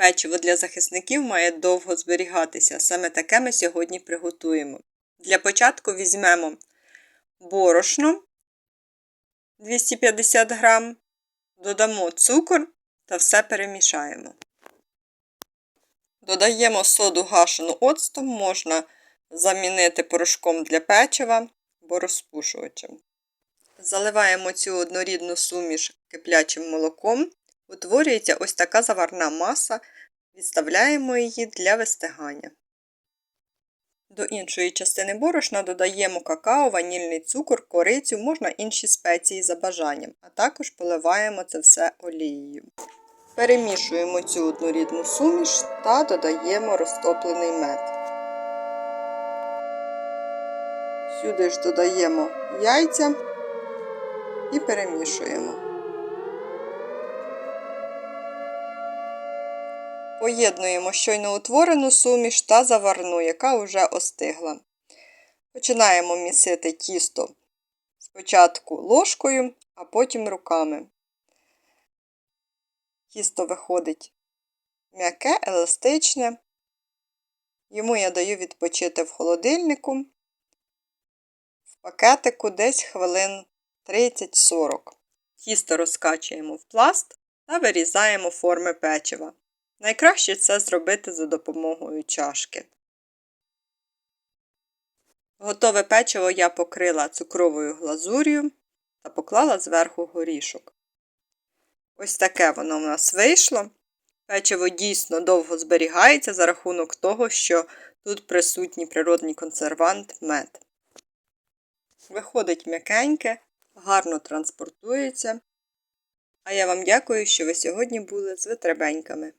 Печиво для захисників має довго зберігатися. Саме таке ми сьогодні приготуємо. Для початку візьмемо борошно 250 грам, додамо цукор та все перемішаємо. Додаємо соду гашену оцтом, можна замінити порошком для печива або розпушувачем. Заливаємо цю однорідну суміш киплячим молоком. Утворюється ось така заварна маса, відставляємо її для вистигання. До іншої частини борошна додаємо какао, ванільний цукор, корицю, можна інші спеції за бажанням, а також поливаємо це все олією. Перемішуємо цю однорідну суміш та додаємо розтоплений мед. Сюди ж додаємо яйця і перемішуємо. Поєднуємо щойно утворену суміш та заварну, яка вже остигла. Починаємо місити тісто спочатку ложкою, а потім руками. Тісто виходить м'яке, еластичне. Йому я даю відпочити в холодильнику, в пакетику десь хвилин 30-40. Тісто розкачуємо в пласт та вирізаємо форми печива. Найкраще це зробити за допомогою чашки. Готове печиво я покрила цукровою глазур'ю та поклала зверху горішок. Ось таке воно в нас вийшло. Печиво дійсно довго зберігається за рахунок того, що тут присутній природний консервант мед. Виходить м'якеньке, гарно транспортується. А я вам дякую, що ви сьогодні були з витребеньками.